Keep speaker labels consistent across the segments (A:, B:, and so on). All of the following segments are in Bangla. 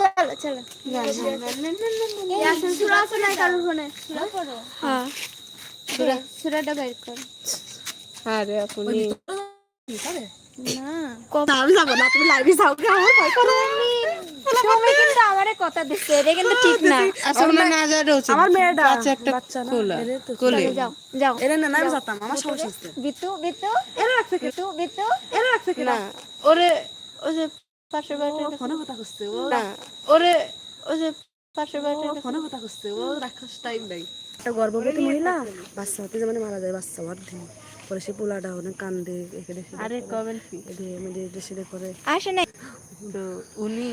A: চলো চলো। সুরা আছে নাই কারোর ফোনে? হ্যাঁ। সুরা সুরাটা বের কর।
B: আরে আপনি।
A: না।
B: আমি যাব না তুমি লাইভে যাও গে, আমার ভয় করে
A: তুমি কিন্তু আমারে কথা দিচ্ছে এটা কিন্তু ঠিক না।
C: আসলে না যাওয়াটা উচিত
B: আমার মেয়েটা
C: বাচ্চা একটা
B: বাচ্চা না, এরে তো-
C: কোলে।
A: যাও যাও
B: এরে না না আমি যেতাম আমার সমস্যা হচ্ছে।
A: বিতু বিতু
B: এরে রাখছে
A: বিতু বিতু
B: এরে রাখছে
C: না ওরে ওই যে পাশের বাড়িটা
B: ফোনে কথা করছে ও।
C: ওরে ওই যে পাশের
B: ও ফোনে কথা করছে ও রাক্ষস টাইম নাই। একটা গর্ভবতী মহিলা? বাচ্চা হতে মানে মারা যায় বাচ্চা পরে সে পোলাটা অনেক কান্দে এখানে
C: আরে
B: দেশে করে।
A: আসে নাই।
C: তো উনি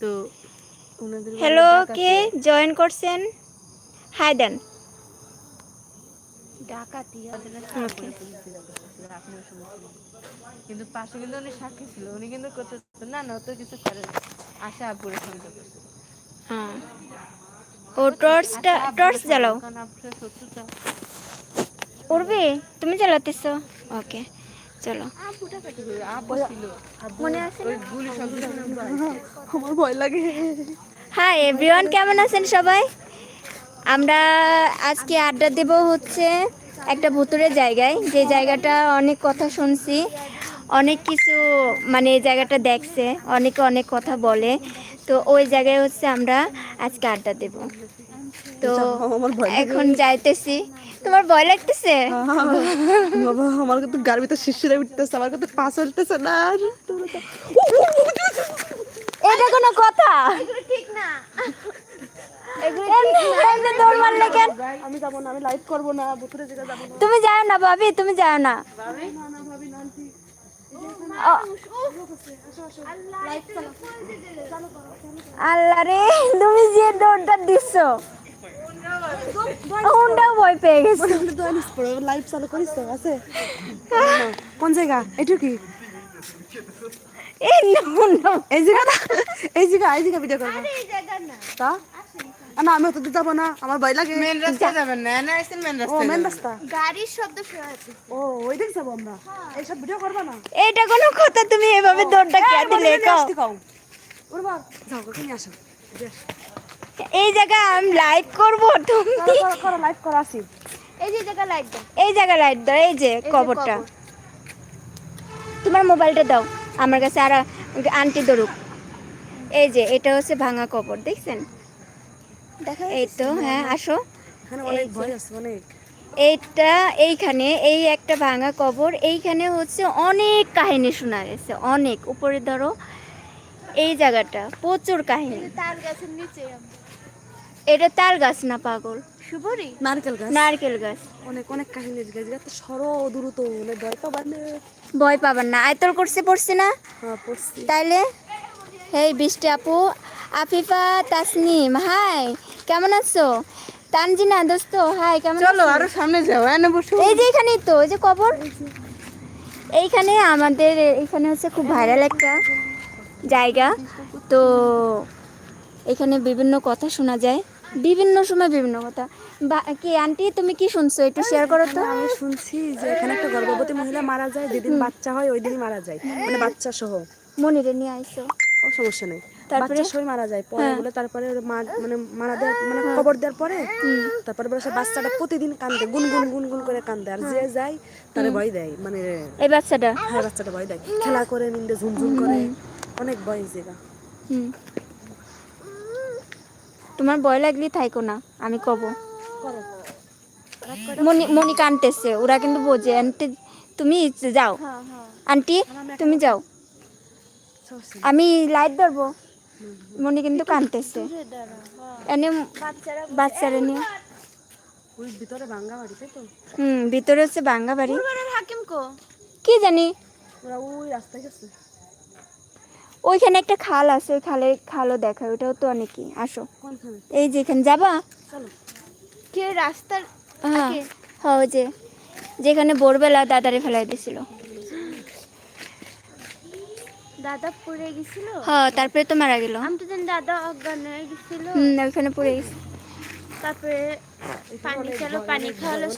C: তো উনাদের
A: হ্যালো কে জয়েন করছেন? হাই দেন ডাকাতি
C: কিন্তু পাশে কিন্তু উনি সাক্ষী ছিল উনি কিন্তু করতে না না তো কিছু করে আশা আপুরে সন্দেহ করছে।
A: হ্যাঁ। ও টর্চটা টর্চ জ্বালাও।
C: কারণ আপনার
A: উড়বে তুমি জ্বালাতেছো? ওকে চলো। মনে আছে
C: ওই গুলি শব্দ
B: আমার ভয় লাগে।
A: হাই এভরিওয়ান কেমন আছেন সবাই? আমরা আজকে আড্ডা দেব হচ্ছে একটা ভুতুরের জায়গায়। যে জায়গাটা অনেক কথা শুনছি অনেক কিছু মানে এই জায়গাটা দেখছে অনেকে অনেক কথা বলে। তো ওই জায়গায় হচ্ছে আমরা আজকে আড্ডা দেব। তো এখন যাইতেছি। তোমার ভয় লাগতেছে?
B: বাবা আমার কিন্তু গার ভিতর শিশিরে উঠতেছে আমার কিন্তু পাঁচ উঠতেছে না।
A: এটা কোনো কথা? ঠিক না এমনি দৌড় মারলে কেন
B: আমি যাব না আমি লাইভ করব না বুথুরে জায়গা যাব না।
A: তুমি যাও না ভাবি তুমি যাও না। আল্লাহ রে তুমি যে দৌড়টা দিচ্ছ হুন্ডাও ভয় পেয়ে গেছে।
B: লাইভ চালু করিস তো আছে? কোন জায়গা? এটা কি?
A: এই
B: জায়গা এই জায়গা এই জায়গা ভিডিও করব। তা? না আমি তো যাব না আমার ভয় লাগে।
C: মেন রাস্তায় যাবেন না না আইছেন মেন
B: ও মেন রাস্তা?
A: গাড়ির শব্দ শোনা যাচ্ছে।
B: ও ওই দিক যাব আমরা। এইসব ভিডিও করবা না?
A: এটা কোনো কথা তুমি এভাবে দৌড়টা কে দিলে কও।
B: উড়বা যাও আসো।
A: এই জায়গায় আমি লাইভ করব তুমি?
B: করো করো করো আসি।
A: এই যে জায়গা লাইট দাও। এই জায়গা লাইট দাও এই যে কবরটা। তোমার মোবাইলটা দাও আমার কাছে আর আন্টি ধরুক। এই যে এটা হচ্ছে ভাঙা কবর দেখছেন?
B: দেখা
A: এই তো হ্যাঁ আসো।
B: অনেক ভয় আছে
A: এইটা এইখানে এই একটা ভাঙা কবর এইখানে হচ্ছে অনেক কাহিনী শোনা গেছে অনেক। উপরে ধরো এই জায়গাটা প্রচুর কাহিনী।
D: তার গাছের
A: এটা তাল গাছ না পাগল?
D: শুভরি
B: নারকেল গাছ।
A: নারকেল গাছ।
B: অনেক অনেক কাহিনী গাছ। তো সরো দ্রুত মানে ভয়
A: পাবেন না। আয়তল করছে পড়ছে না?
B: হ্যাঁ পড়ছি।
A: তাইলে হেই বৃষ্টি আপু। আফিফা তাসনিম হাই। কেমন আছো? তানজিনা দোস্ত হাই কেমন
C: চলো আরও সামনে যাও এনে বসো।
A: এই যে এখানেই তো এই যে কবর। এইখানে আমাদের এখানে হচ্ছে খুব ভাইরাল একটা জায়গা। তো এখানে বিভিন্ন কথা শোনা যায়। বিভিন্ন সময় বিভিন্ন কথা। বা- কি আন্টি তুমি কি শুনছো? একটু শেয়ার করো তো।
B: আমি শুনছি যে এখানে একটা গর্ভবতী মহিলা মারা যায় যেদিন বাচ্চা হয় ওই দিনই মারা যায়। মানে বাচ্চা সহ।
A: মনিরে নিয়ে আইসো।
B: ও সমস্যা নেই।
A: তারপরে?
B: মারা যায়। পরে বলে তারপরে মা মানে মারা দেওয়ার মানে কবর দেওয়ার পরে তারপরে বলে বাচ্চাটা প্রতিদিন কান্দে গুন গুন গুন গুন করে কান্দে। আর যে যায় তারে ভয় দেয়। মানে
A: এই বাচ্চাটা?
B: হ্যাঁ বাচ্চাটা ভয় দেয়। খেলা করে মিন্দে ঝুমঝুম করে। অনেক ভয় জায়গা।
A: তোমার ভয় লাগলে থাইকো না আমি কব। মনি মনি কানতেছে ওরা কিন্তু বোঝে। আন্টি তুমি যাও। আন্টি তুমি যাও। আমি লাইট ধরবো। মনি কিন্তু কানতেছে। এনে বাচ্চারা নিয়ে।
B: ভিতরে ভাঙ্গা বাড়ি তো?
A: হুম ভিতরে হচ্ছে বাঙ্গা বাড়ি।
D: হাকিম কো?
A: কি জানি?
B: ওই রাস্তায় গেছে।
A: ওইখানে একটা খাল আছে ওই খালে খালও দেখায় ওটাও তো অনেকই। আসো। এই যে এখানে যাবা?
D: কে রাস্তার
A: হ্যাঁ হ্যাঁ যে যেখানে ভোরবেলা দাদারে ফেলাই দিছিল
D: দাদা পড়ে গেছিল।
A: হ্যাঁ তারপরে তো মারা গেল।
D: আমি তো জানি দাদা অজ্ঞান হয়ে গেছিল।
A: হুম ওইখানে পড়ে গেছে।
D: তারপরে পানি চালো পানি খাওয়ালো।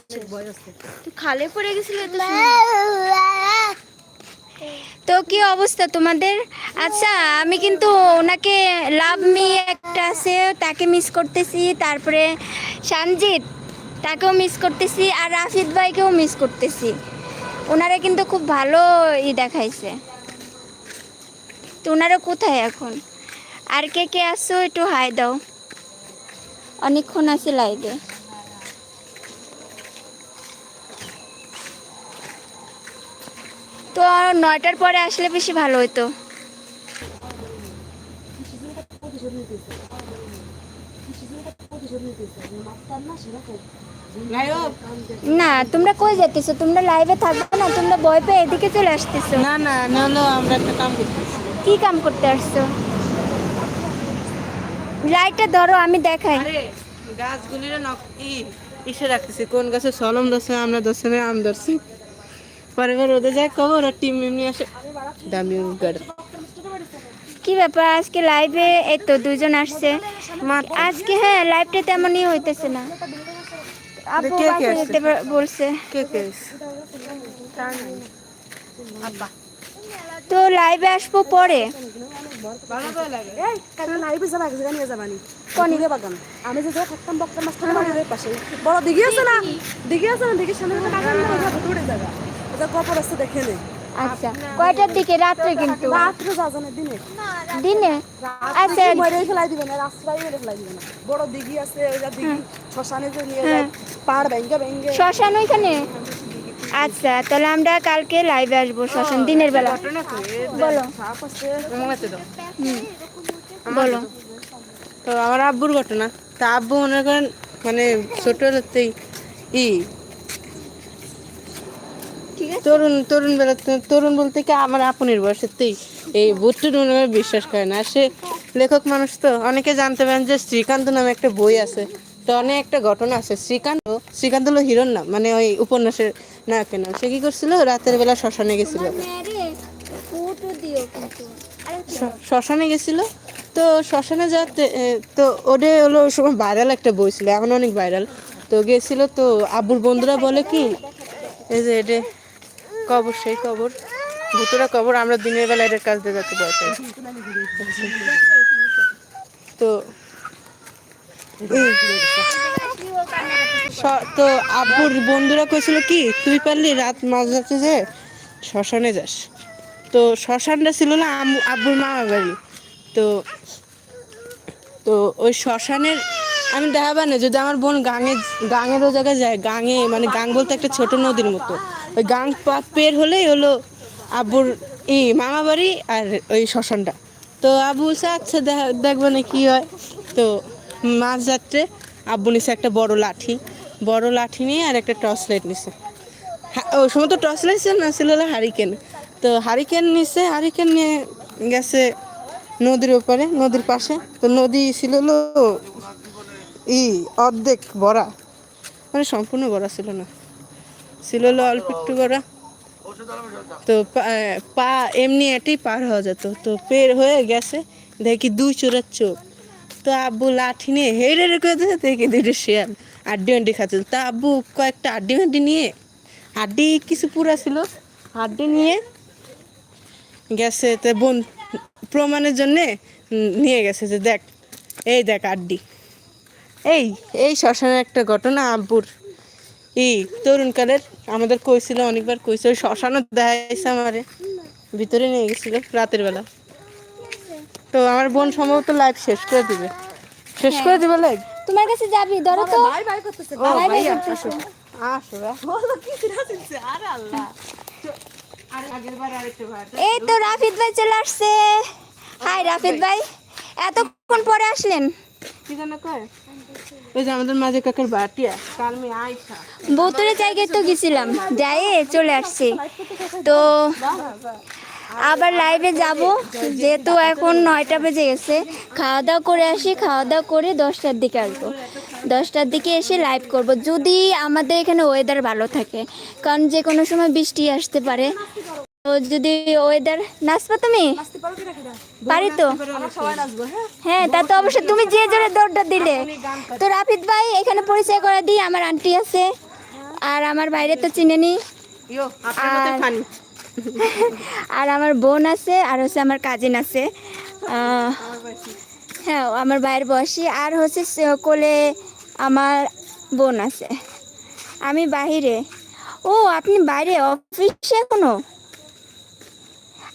D: তুই খালে পড়ে গেছিল তো
A: তো কি অবস্থা তোমাদের? আচ্ছা আমি কিন্তু ওনাকে লাভ মি একটা আছে তাকে মিস করতেছি। তারপরে সঞ্জিত তাকেও মিস করতেছি। আর রাফিদ ভাইকেও মিস করতেছি। ওনারা কিন্তু খুব ভালো ই দেখাইছে। তো কোথায় এখন? আর কে কে আসছো একটু হাই দাও। অনেকক্ষণ আছে লাইভে তো নয়টার পরে আসলে বেশি ভালো হতো। না, তোমরা কই যেতেছো তোমরা লাইভে থাকবে না, তোমরা ভয় পেয়ে এদিকে চলে আসতেছো।
C: না না নাহলে আমরা একটা কাম করতেছি।
A: কি কাম করতে আসছো? লাইটটা ধরো আমি দেখাই।
C: আরে গাছগুলির ইসে রাখতেছি। কোন গাছে সলম ধরছে আমরা ধরছে না আম ধরছি। পরে ওদের যায় কব ওরা টিম এমনি আসে। দামি গাড়ি
A: কি ব্যাপার আজকে লাইভে এই তো দুজন আসছে। আজকে হ্যাঁ লাইভটা তেমনই হইতেছে না। আপু বলছে।
C: কে কে
A: তো লাইভে আসব পরে।
B: আমি যে থাকতাম বক্তার মাঝখানে বাড়ির পাশে। বড় দিঘি আছে না? দিঘি আছে না? দিঘির সামনে একটা বাগান না ওটা দূরে জায়গা ওটা কপর আছে দেখে নে।
A: আচ্ছা কয়টার দিকে? রাত্রে কিন্তু।
B: রাত্রে দিনে।
A: দিনে? আচ্ছা।
B: মরে ফেলাই দিবে না রাস্তায় মেরে ফেলাই দিবে বড় দিঘি আছে ওই যে দিঘি শ্মশানে যে নিয়ে যায় পাহাড় ভেঙ্গে ভেঙ্গে।
A: শ্মশান ওইখানে? আচ্ছা তাহলে আমরা কালকে লাইভে আসব শ্মশান দিনের বেলা। বলো। বলো।
C: তো আমার আব্বুর ঘটনা। তা আব্বু মনে করেন মানে ছোটবেলাতেই ই। তরুণ তরুণ বেলা তরুণ বলতে কি আমার আপনের বয়সেতেই এই ভুট্টুর মনে বিশ্বাস করে না। সে লেখক মানুষ তো, অনেকে জানতে পারেন যে শ্রীকান্ত নামে একটা বই আছে। তো অনেক একটা ঘটনা আছে। শ্রীকান্ত শ্রীকান্ত হলো হিরোর নাম মানে ওই উপন্যাসের নায়কের নাম। সে কি করছিল? রাতের বেলা শ্মশানে গেছিল। শ্মশানে গেছিল। তো শ্মশানে যাতে তো ওটা হলো সময় ভাইরাল একটা বই ছিল এখন অনেক ভাইরাল। তো গেছিল তো আব্বুর বন্ধুরা বলে কি এই যে এটা কবর সেই কবর ভুতুরা কবর আমরা দিনের বেলা এটার কাজ দিয়ে যাতে পাই তো তো আব্বুর বন্ধুরা কইছিল কি, তুই পারলি রাত মাঝরাতে যে, শ্মশানে যাস। তো শ্মশানটা ছিল না আব্বুর মামা বাড়ি। তো তো ওই শ্মশানের আমি দেখাবা না যদি আমার বোন গাঙে গাঙেরও জায়গায় যায়, গাঙে মানে গাং বলতে একটা ছোট নদীর মতো। ওই গাং পের হলেই হলো আব্বুর ই মামা বাড়ি আর ওই শ্মশানটা। তো আব্বু বলছে আচ্ছা দেখ- দেখব না কি হয়। তো মাঝ যাত্রে আব্বু নিছে একটা বড় লাঠি। বড় লাঠি নিয়ে আর একটা টর্চ লাইট নিছে। ওই সময় তো টর্চ লাইট ছিল না, ছিল হলো হারিকেন। তো হারিকেন নিছে, হারিকেন নিয়ে গেছে নদীর ওপারে, নদীর পাশে। তো নদী ছিল হলো ই, অর্ধেক ভরা মানে সম্পূর্ণ ভরা ছিল না। ছিল হলো অল্প একটু ভরা তো পা- এমনি এটাই পার হওয়া যেত। তো পের হয়ে গেছে, দেখি দুই চোরার চোখ। তো আব্বু লাঠি নিয়ে হেড়ে রেখে দিয়েছে, দেখি দুইটা শিয়াল আড্ডি আড্ডি খাচ্ছে। তা আব্বু কয়েকটা আড্ডি মাড্ডি নিয়ে হাড্ডি কিছু পুরা ছিল হাড্ডি নিয়ে গেছে তো বোন প্রমাণের জন্যে নিয়ে গেছে যে দেখ, এই দেখ আড্ডি। এই এই শ্মশানের একটা ঘটনা আব্বুর। এই তরুণকালের আমাদের কইছিল, অনেকবার কইছিল, শ্মশানও দেখাইছে আমারে, ভিতরে নিয়ে গেছিল রাতের বেলা। তো আমার বোন সম্ভবত লাইভ শেষ করে দিবে। শেষ করে দিবে লাইভ
A: তোমার কাছে যাবি ধরো তো।
B: ভাই ভাই করতেছে
A: ভাই
C: ভাইয়া
A: করতেছে।
C: আসো। বা।
B: বলো কি চিনছে আরে আল্লাহ।
C: আর আগের বার আরেকটা ভাই
A: এই তো রাফিদ ভাই চলে আসছে। হাই রাফিদ ভাই। এতক্ষণ পরে আসলেন?
C: কি যেন কয়? ওই যে আমাদের মাঝে কাকার বাটিয়া কালমি আইসা।
A: বৌতরে জায়গায় তো গেছিলাম যাই চলে আসছি। তো আবার লাইভে যাব। যেহেতু এখন নয়টা বেজে গেছে। খাওয়া দাওয়া করে আসি খাওয়া দাওয়া করে দশটার দিকে আসব। দশটার দিকে এসে লাইভ করব। যদি আমাদের এখানে ওয়েদার ভালো থাকে কারণ যে কোনো সময় বৃষ্টি আসতে পারে। তো যদি ওয়েদার নাচবা তুমি? পারি তো?
B: হ্যাঁ
A: তা তো অবশ্যই। তুমি যে জোরে দৌড়টা দিলে। তো রাফিদ ভাই এখানে পরিচয় করে দিই। আমার আন্টি আছে। আর আমার বাইরে তো চিনে নি আর- আর আমার বোন আছে, আর হচ্ছে আমার কাজিন আছে। হ্যাঁ আমার ভাইয়ের বয়সী। আর হচ্ছে কোলে আমার বোন আছে। আমি বাহিরে ও, আপনি বাইরে? অফিসে এখনও?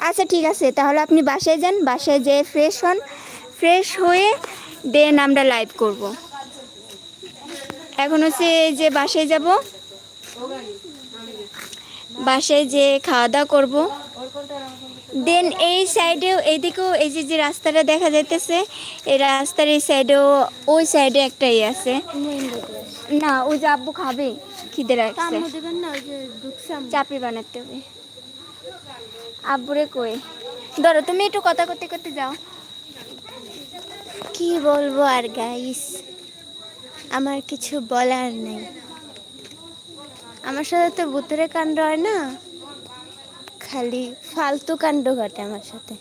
A: আচ্ছা ঠিক আছে। তাহলে আপনি বাসায় যান। বাসায় যেয়ে ফ্রেশ হন। ফ্রেশ হয়ে দেন আমরা লাইভ করব। এখন হচ্ছে যে বাসায় যাব। বাসায় যে খাওয়া দাওয়া করব। দেন এই সাইডেও এইদিকেও এই যে যে রাস্তাটা দেখা যাইতেছে এই রাস্তার এই সাইডেও ওই সাইডে একটা ইয়ে আছে। না ওই যে আব্বু খাবে খিদে রাখছে। চাপড়ি বানাতে হবে। আব্বুরে কই? ধরো তুমি একটু কথা করতে করতে যাও।
D: কি বলব আর গাইস আমার কিছু বলার নেই। আমার সাথে তো ভূতের কাণ্ড হয় না। খালি ফালতু কাণ্ড ঘটে আমার সাথে।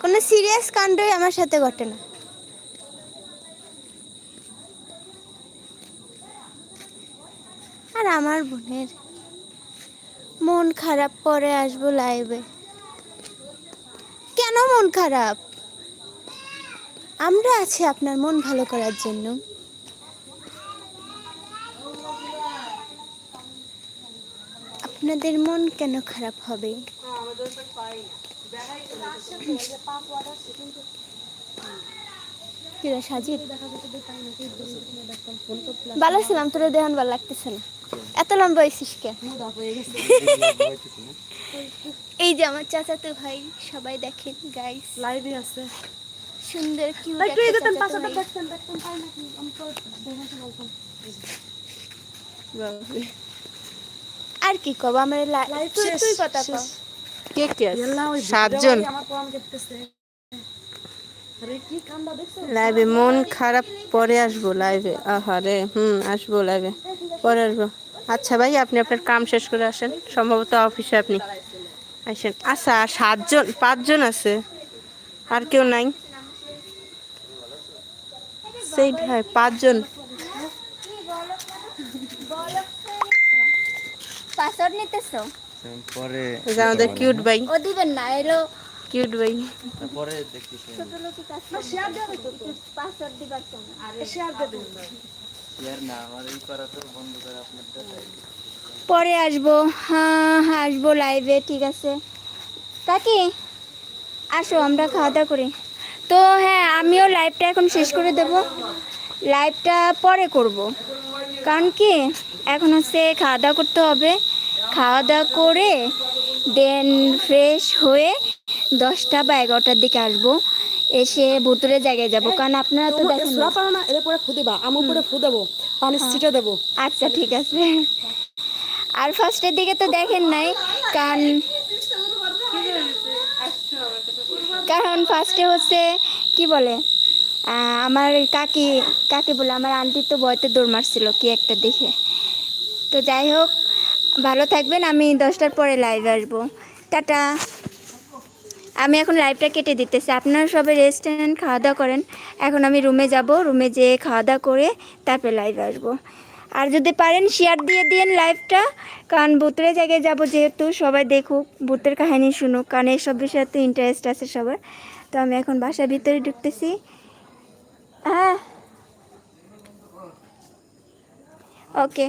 D: কোনো সিরিয়াস কাণ্ডই আমার সাথে ঘটে না। আর আমার বোনের মন খারাপ পরে আসব লাইভে কেন মন খারাপ? আমরা আছি আপনার মন ভালো করার জন্য। আপনাদের মন কেন খারাপ হবে? ভালো ছিলাম তোর দেহন ভালো লাগতেছে না। এত লম্বা হয়েছিস কে? এই যে আমার চাচাতো ভাই সবাই দেখেন গাইস
B: লাইভে আছে।
D: সুন্দর
B: দেখতেন
D: আর কি কব? আমার তুই কথা কর
C: কে কে? সাতজন।
B: ভিডিও আমার কোন দেখতেছে আরে কি কান্দা দেখছ?
C: লাইভে মন খারাপ পরে আসব লাইভে আহারে হুম আসব লাইভে পরে আসব। আচ্ছা ভাই আপনি আপনার কাম শেষ করে আসেন। সম্ভবত অফিসে আপনি আসেন। আচ্ছা আর সাতজন পাঁচজন আছে। আর কেউ নাই? সেই ভাই পাঁচজন।
A: পাসওয়ার্ড নিতেছো?
E: পরে
C: যে আমাদের কিউট ভাই
A: ও দিবেন না এলো।
C: কিউট ভাই
E: পরে। দেখতেছি
A: ছোট লোকই কাজ পাসওয়ার্ড দিবার তো না
B: শেয়ার দে দিন
E: ইয়ার না আমার এই করা তো বন্ধ করে আপনার
A: পরে আসব। হ্যাঁ হ্যাঁ আসব লাইভে ঠিক আছে। কাকি আসো আমরা খাওয়া দাওয়া করি। তো হ্যাঁ আমিও লাইভটা এখন শেষ করে দেব। লাইভটা পরে করব। কারণ কি এখন হচ্ছে খাওয়া দাওয়া করতে হবে। খাওয়া দাওয়া করে দেন ফ্রেশ হয়ে দশটা বা এগারোটার দিকে আসব। এসে ভুতুরে জায়গায় যাব। কারণ আপনারা তো দেখেন না।
B: পারো না এর পরে ফুদিবা আমার উপরে পানি ছিটে দেবো।
A: আচ্ছা ঠিক আছে। আর ফার্স্টের দিকে তো দেখেন নাই কারণ কারণ ফার্স্টে হচ্ছে কি বলে আমার কাকি কাকি বলে আমার আন্টি তো বয়তে দৌড় মারছিল কি একটা দেখে। তো যাই হোক ভালো থাকবেন, আমি দশটার পরে লাইভ আসব। টাটা। আমি এখন লাইভটা কেটে দিতেছি। আপনারা সবাই রেস্টুরেন্ট খাওয়া দাওয়া করেন। এখন আমি রুমে যাব রুমে যেয়ে খাওয়া দাওয়া করে তারপরে লাইভ আসব। আর যদি পারেন শেয়ার দিয়ে দিন লাইভটা কারণ ভূতের জায়গায় যাব যেহেতু, সবাই দেখুক, ভূতের কাহিনী শুনুক। কারণ এইসব বিষয়ে তো ইন্টারেস্ট আছে সবার। তো আমি এখন বাসার ভিতরে ঢুকতেছি। হ্যাঁ। ওকে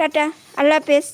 A: টাটা আল্লাহ হাফেজ।